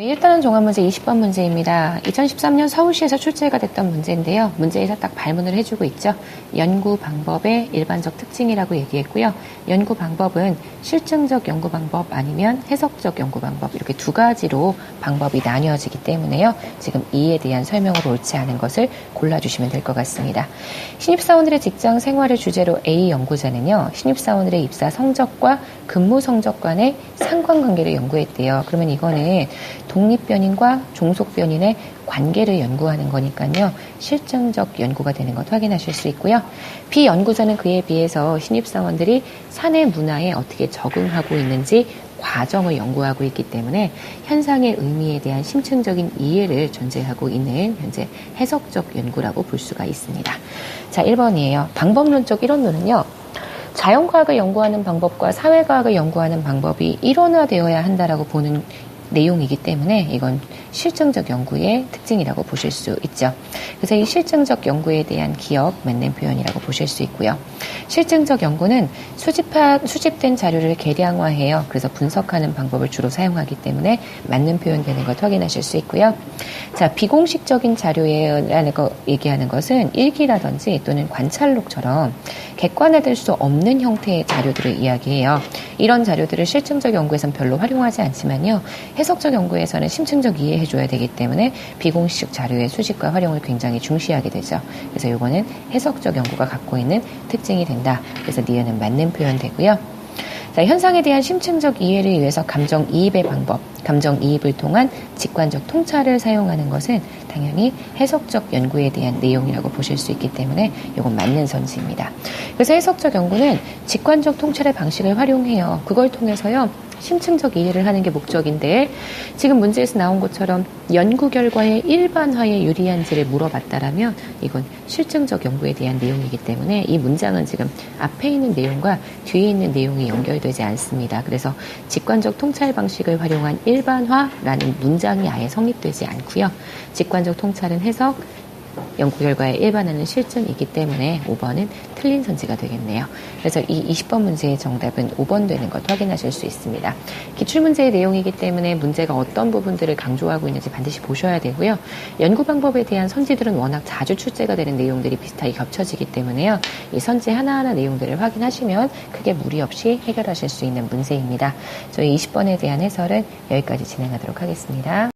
일단은 종합문제 20번 문제입니다. 2013년 서울시에서 출제가 됐던 문제인데요. 문제에서 딱 발문을 해주고 있죠. 연구 방법의 일반적 특징이라고 얘기했고요. 연구 방법은 실증적 연구 방법 아니면 해석적 연구 방법 이렇게 두 가지로 방법이 나뉘어지기 때문에요. 지금 이에 대한 설명으로 옳지 않은 것을 골라주시면 될 것 같습니다. 신입사원들의 직장 생활을 주제로 A 연구자는요. 신입사원들의 입사 성적과 근무 성적 간의 상관관계를 연구했대요. 그러면 이거는 독립변인과 종속변인의 관계를 연구하는 거니까요. 실증적 연구가 되는 것 확인하실 수 있고요. 비연구자는 그에 비해서 신입사원들이 사내 문화에 어떻게 적응하고 있는지 과정을 연구하고 있기 때문에 현상의 의미에 대한 심층적인 이해를 존재하고 있는 현재 해석적 연구라고 볼 수가 있습니다. 자, 1번이에요. 방법론적 이론론은요. 자연과학을 연구하는 방법과 사회과학을 연구하는 방법이 일원화되어야 한다라고 보는 내용이기 때문에 이건 실증적 연구의 특징이라고 보실 수 있죠. 그래서 이 실증적 연구에 대한 기억, 맞는 표현이라고 보실 수 있고요. 실증적 연구는 수집한, 수집된 자료를 계량화해요. 그래서 분석하는 방법을 주로 사용하기 때문에 맞는 표현 되는 것 확인하실 수 있고요. 자, 비공식적인 자료라는 거 얘기하는 것은 일기라든지 또는 관찰록처럼 객관화될 수 없는 형태의 자료들을 이야기해요. 이런 자료들을 실증적 연구에선 별로 활용하지 않지만요. 해석적 연구에서는 심층적 이해해 줘야 되기 때문에 비공식 자료의 수집과 활용을 굉장히 중시하게 되죠. 그래서 이거는 해석적 연구가 갖고 있는 특징이 된다. 그래서 니은은 맞는 표현 되고요. 자, 현상에 대한 심층적 이해를 위해서 감정 이입의 방법, 감정 이입을 통한 직관적 통찰을 사용하는 것은 당연히 해석적 연구에 대한 내용이라고 보실 수 있기 때문에 이건 맞는 선지입니다. 그래서 해석적 연구는 직관적 통찰의 방식을 활용해요. 그걸 통해서요. 심층적 이해를 하는 게 목적인데 지금 문제에서 나온 것처럼 연구 결과의 일반화에 유리한지를 물어봤다라면 이건 실증적 연구에 대한 내용이기 때문에 이 문장은 지금 앞에 있는 내용과 뒤에 있는 내용이 연결되지 않습니다. 그래서 직관적 통찰 방식을 활용한 일 반화라는 문장이 아예 성립되지 않고요. 직관적 통찰은 해석, 연구 결과에 일반화는 실증이기 때문에 5번은 틀린 선지가 되겠네요. 그래서 이 20번 문제의 정답은 5번 되는 것 확인하실 수 있습니다. 기출 문제의 내용이기 때문에 문제가 어떤 부분들을 강조하고 있는지 반드시 보셔야 되고요. 연구 방법에 대한 선지들은 워낙 자주 출제가 되는 내용들이 비슷하게 겹쳐지기 때문에요. 이 선지 하나하나 내용들을 확인하시면 크게 무리 없이 해결하실 수 있는 문제입니다. 저희 20번에 대한 해설은 여기까지 진행하도록 하겠습니다.